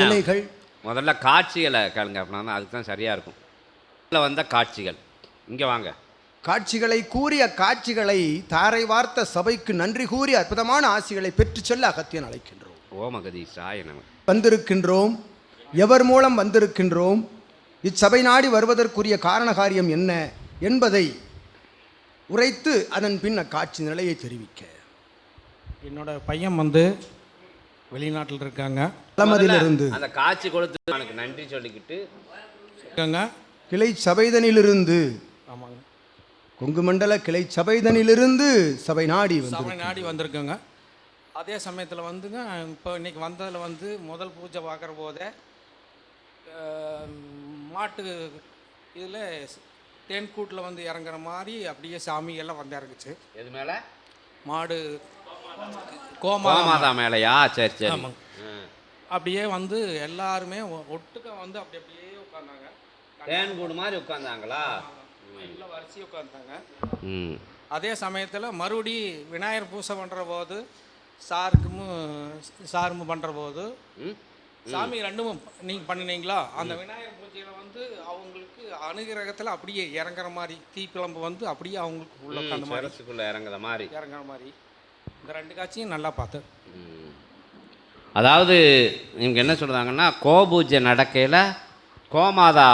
நிலைகள். முதல்ல காட்சிகளை கேளுங்க அப்படின்னா அதுக்கு தான் சரியாக இருக்கும். இதில் வந்த காட்சிகள். இங்கே வாங்க. காட்சிகளை கூறிய காட்சிகளை தாரை வார்த்த சபைக்கு நன்றி கூறி அற்புதமான ஆசிகளை பெற்றுச் செல்ல அகத்தியன் அழைக்கின்றோம். ஓமகதீஷாய நம வந்திருக்கின்றோம். எவர் மூலம் வந்திருக்கின்றோம்? இச்சபை நாடி வருவதற்குரிய காரண காரியம் என்ன என்பதை உரைத்து அதன் பின் அக்காட்சி நிலையை தெரிவிக்க. என்னோட பையன் வந்து வெளிநாட்டில் இருக்காங்க. அலமதிலிருந்து அந்த காட்சி கொடுத்து எனக்கு நன்றி சொல்லிக்கிட்டு இருக்காங்க. கிளை சபைதனிலிருந்து ஆமாங்க. கொங்கு மண்டல கிளை சபைதனிலிருந்து சபை நாடி வந்து சபை நாடி வந்திருக்காங்க. அதே சமயத்தில் வந்துங்க இப்போ இன்னைக்கு வந்ததில் வந்து முதல் பூஜை பார்க்குற போதே மாட்டு இதில் தேன்கூட்டில் வந்து இறங்குற மாதிரி அப்படியே சாமி எல்லாம் வந்து இறங்குச்சு. எது மேலே? மாடு கோமாதா மேலையா? சரி சரி. ஆமாங்க. அப்படியே வந்து எல்லாருமே ஒட்டுக்க வந்து அப்படி அப்படியே உட்காந்தாங்க தேன் கூடு மாதிரி உட்காந்தாங்களா எல்லாம் வரிசை உட்காந்தாங்க அதே சமயத்தில் மறுபடி விநாயகர் பூஜை பண்ணுற போது சாருக்கும் சாரும் பண்ணுற போது சாமி ரெண்டும் நீங்கள் பண்ணினீங்களா? அந்த விநாயகர் பூஜையில் வந்து அவங்களுக்கு அனுகிரகத்தில் அப்படியே இறங்குற மாதிரி தீப்பிழம்பு வந்து அப்படியே அவங்களுக்கு உள்ள இறங்குற மாதிரி. இறங்குற மாதிரி. இந்த ரெண்டு காட்சியும் நல்லா பார்த்தேன். அதாவது இவங்க என்ன சொல்கிறாங்கன்னா கோபூஜை நடக்கையில் கோமாதா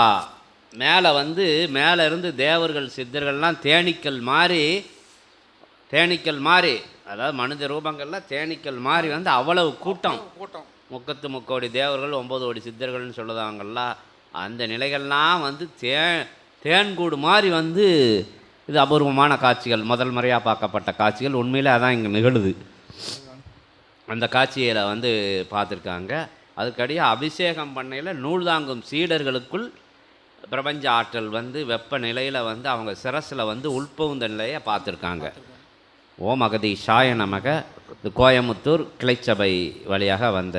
மேலே வந்து மேலே இருந்து தேவர்கள் சித்தர்கள்லாம் தேனீக்கள் மாதிரி தேனீக்கள் மாதிரி அதாவது மனித ரூபங்களில் தேனீக்கள் மாதிரி வந்து அவ்வளவு கூட்டம் கூட்டம் முக்கத்து முக்கோடி தேவர்கள் ஒம்பது கோடி சித்தர்கள்னு சொல்லுதாங்கல்ல அந்த நிலைகள்லாம் வந்து தே தேன்கூடு மாதிரி வந்து இது அபூர்வமான காட்சிகள். முதல் முறையாக பார்க்கப்பட்ட காட்சிகள். உண்மையில் அதான் இங்கே நிகழுது. அந்த காட்சியில் வந்து பார்த்துருக்காங்க. அதுக்கடியே அபிஷேகம் பண்ணையில் நூல் தாங்கும் சீடர்களுக்குள் பிரபஞ்ச ஆற்றல் வந்து வெப்ப நிலையில் வந்து அவங்க சிரசில் வந்து உள்புகுந்த நிலையை பார்த்துருக்காங்க. ஓம் அகதீஷாய நமக. கோயமுத்தூர் கிளைச்சபை வழியாக வந்த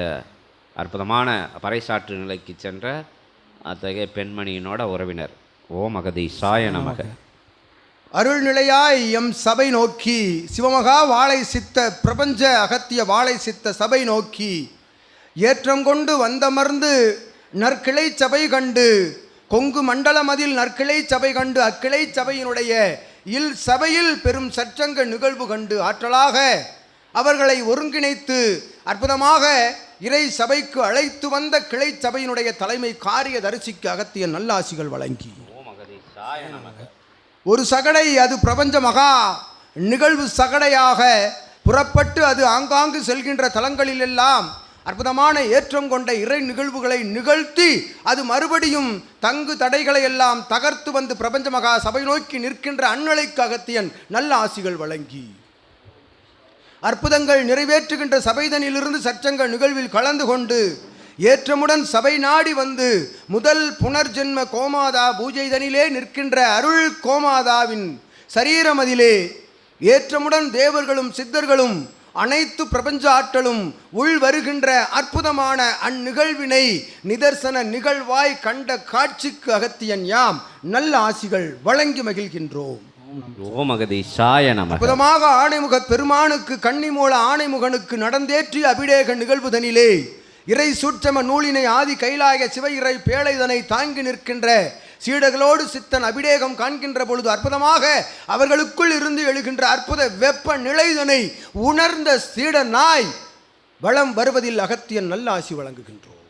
அற்புதமான பறைசாற்று நிலைக்கு சென்ற அத்தகைய பெண்மணியினோட உறவினர். ஓம் அகதீஷாய நமக. அருள்நிலையாய் எம் சபை நோக்கி சிவமகா வாழை சித்த பிரபஞ்ச அகத்திய வாழை சித்த சபை நோக்கி ஏற்றம் கொண்டு வந்தமர்ந்து நற்கிளை சபை கண்டு கொங்கு மண்டலமதில் நற்கிளை சபை கண்டு அக்கிளை சபையினுடைய இல் சபையில் பெரும் சற்றங்க நிகழ்வு கண்டு ஆற்றலாக அவர்களை ஒருங்கிணைத்து அற்புதமாக இறை சபைக்கு அழைத்து வந்த கிளை சபையினுடைய தலைமை காரிய தரிசிக்கு அகத்திய நல்லாசிகள் வழங்கி. ஓம் அகதீஷாய நமக. ஒரு சகடை அது பிரபஞ்ச மகா. நிகழ்வு சகடையாக புறப்பட்டு அது ஆங்காங்கு செல்கின்ற தலங்களிலெல்லாம் அற்புதமான ஏற்றம் கொண்ட இறை நிகழ்வுகளை நிகழ்த்தி அது மறுபடியும் தங்கு தடைகளை எல்லாம் தகர்த்து வந்து பிரபஞ்ச மகா சபை நோக்கி நிற்கின்ற அந்நிலைக்கு அகத்தியன் நல்ல ஆசிகள் வழங்கி. அற்புதங்கள் நிறைவேற்றுகின்ற சபைதனிலிருந்து சச்சங்கள் நிகழ்வில் கலந்து கொண்டு ஏற்றமுடன் சபை நாடி வந்து முதல் புனர்ஜென்ம கோமாதா பூஜைதனிலே நிற்கின்ற அருள் கோமாதாவின் சரீரமதிலே ஏற்றமுடன் தேவர்களும் சித்தர்களும் அனைத்து பிரபஞ்ச ஆற்றலும் உள் வருகின்ற அற்புதமான அந்நிகழ்வினை நிதர்சன நிகழ்வாய் கண்ட காட்சிக்கு அகத்தியன் யாம். நல்ல ஆசிகள் வழங்கி மகிழ்கின்றோம். அற்புதமாக ஆணைமுக பெருமானுக்கு கன்னிமூல ஆணைமுகனுக்கு நடந்தேற்றிய அபிடேக நிகழ்வுதனிலே இறை சூட்சம நூலினை ஆதி கைலாய சிவ இறை பேழைதனை தாங்கி நிற்கின்ற சீடர்களோடு சித்தன் அபிடேகம் காண்கின்ற பொழுது அற்புதமாக அவர்களுக்குள் இருந்து எழுகின்ற அற்புத வெப்ப நிலைதனை உணர்ந்த சீட நாய் வளம் வருவதில் அகத்தியன் நல்ல ஆசி வழங்குகின்றோம்.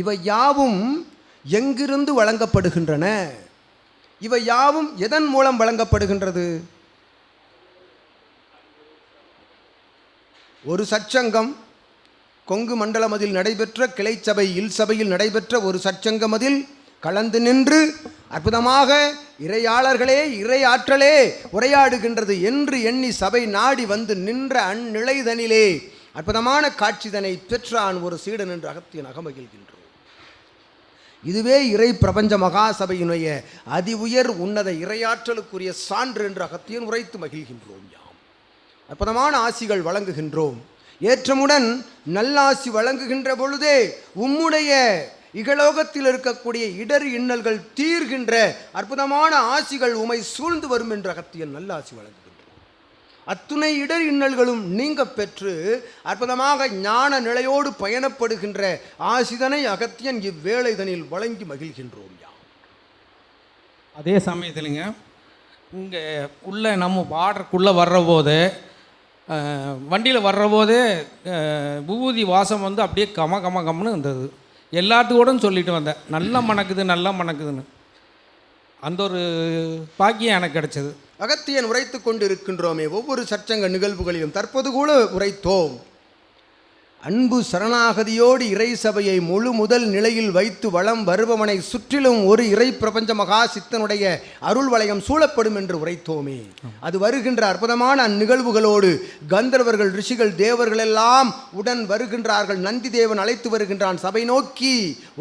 இவை யாவும் எங்கிருந்து வழங்கப்படுகின்றன? இவை யாவும் எதன் மூலம் வழங்கப்படுகின்றது? ஒரு சச்சங்கம் கொங்கு மண்டலமதில் நடைபெற்ற கிளைச்சபை இல் சபையில் நடைபெற்ற ஒரு சச்சங்கமதில் கலந்து நின்று அற்புதமாக இறையாளர்களே இறை ஆற்றலே உரையாடுகின்றது என்று எண்ணி சபை நாடி வந்து நின்ற அந்நிலைதனிலே அற்புதமான காட்சிதனை பெற்றான் ஒரு சீடன் என்று அகத்தியன் அகமகிழ்கின்றோம். இதுவே இறை பிரபஞ்ச மகாசபையினுடைய அதி உயர் உன்னத இறையாற்றலுக்குரிய சான்று என்று அகத்தியன் உரைத்து மகிழ்கின்றோம் யாம். அற்புதமான ஆசிகள் வழங்குகின்றோம். ஏற்றமுடன் நல்லாசி வழங்குகின்ற பொழுதே உம்முடைய இகலோகத்தில் இருக்கக்கூடிய இடர் இன்னல்கள் தீர்கின்ற அற்புதமான ஆசிகள் உமை சூழ்ந்து வரும் என்று அகத்தியன் நல்லாசி வழங்குகின்றோம் அத்துணை இடர் இன்னல்களும் நீங்க பெற்று அற்புதமாக ஞான நிலையோடு பயணப்படுகின்ற ஆசிதனை அகத்தியன் இவ்வேளைதனில் வழங்கி மகிழ்கின்றோம் யா அதே சமயத்துலங்க இங்கே உள்ள நம்ம பார்டருக்குள்ளே வர்ற போது வண்டியில் வர்றபோதே விபூதி வாசம் வந்து அப்படியே கம கம கம்னு இருந்தது. எல்லாத்துக்கூடயும் சொல்லிட்டு வந்தேன். நல்லா மணக்குது நல்லா மணக்குதுன்னு. அந்த ஒரு பாக்கியம் எனக்கு கிடைச்சது. அகத்தியன் உரைத்து கொண்டு இருக்கின்றோமே ஒவ்வொரு சச்சங்க நிகழ்வுகளிலும் தற்போது கூட உரைத்தோம். அன்பு சரணாகதியோடு இறை சபையை முழு முதல் நிலையில் வைத்து வளம் வருபவனை சுற்றிலும் ஒரு இறை பிரபஞ்ச மகா சித்தனுடைய அருள் வளையம் சூழப்படும் என்று உரைத்தோமே. அது வருகின்ற அற்புதமான அந்நிகழ்வுகளோடு கந்தர்வர்கள் ரிஷிகள் தேவர்கள் எல்லாம் உடன் வருகின்றார்கள். நந்தி தேவன் அழைத்து வருகின்றான். சபை நோக்கி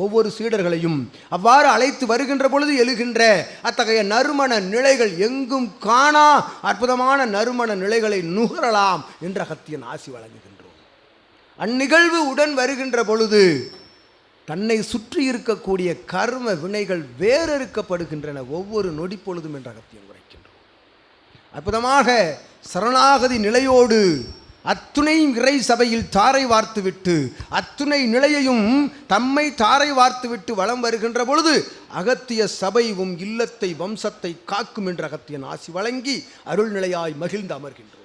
ஒவ்வொரு சீடர்களையும் அவ்வாறு அழைத்து வருகின்ற பொழுது எழுகின்ற அத்தகைய நறுமண நிலைகள் எங்கும் காணா அற்புதமான நறுமண நிலைகளை நுகரலாம் என்று அகத்தியன் ஆசி வழங்குகின்றோம் அந்நிகழ்வு உடன் வருகின்ற பொழுது தன்னை சுற்றி இருக்கக்கூடிய கர்ம வினைகள் வேறறுக்கப்படுகின்றன. ஒவ்வொரு நொடி பொழுதும் என்ற அகத்தியம் உரைக்கின்றோம். அற்புதமாக சரணாகதி நிலையோடு அத்துணை இறை சபையில் தாரை வார்த்துவிட்டு அத்துணை நிலையையும் தம்மை தாரை வார்த்துவிட்டு வலம் வருகின்ற பொழுது அகத்திய சபையும் இல்லத்தை வம்சத்தை காக்கும் என்ற அகத்தியன் ஆசி வழங்கி அருள்நிலையாய் மகிழ்ந்து அமர்கின்றோம்.